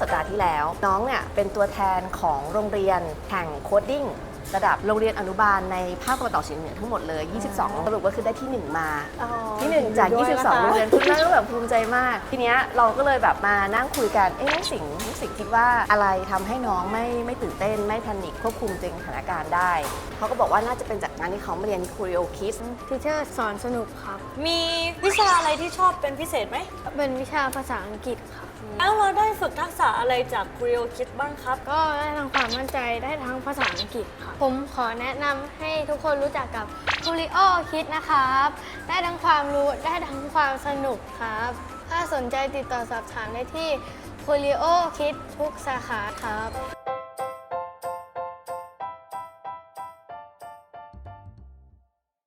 สัปดาห์ที่แล้ว น้องเนี่ยเป็นตัวแทนของโรงเรียนแข่งโคดดิ้งระดับโรงเรียนอนุบาลในภาคตะวันออกเฉียงเหนือทั้งหมดเลย 22 สรุปก็คือได้ที่ 1 มา ที่หนึ่งจาก 22 โรงเรียนคุณแม่ก็แบบภูมิใจมาก ทีเนี้ยเราก็เลยแบบมานั่งคุยกัน เอ๊ะน้องสิงห์น้องสิงห์คิดว่าอะไรทำให้น้องไม่ไม่ตื่นเต้น ไม่แพนิคควบคุมตัวเองสถานการณ์ได้ เขาก็บอกว่าน่าจะเป็นจากงานที่เขามาเรียนคูริโอคิดทีเชอร์สอนสนุกครับ มีวิชาอะไรที่ชอบเป็นพิเศษไหม เป็นวิชาภาษาอังกฤษครับ แล้วเราได้ฝึกทักษะอะไรจากครีโอคิดบ้างครับ ก็ได้ทั้งความมั่นใจได้ทั้งภาษาอังกฤษครับผมขอแนะนำให้ทุกคนรู้จักกับ c u r i o Kid นะครับ ได้ทั้งความรู้ได้ทั้งความสนุกครับ ถ้าสนใจติดต่อสอบถามได้ที่ c u r i o Kid ทุกสาขาครับ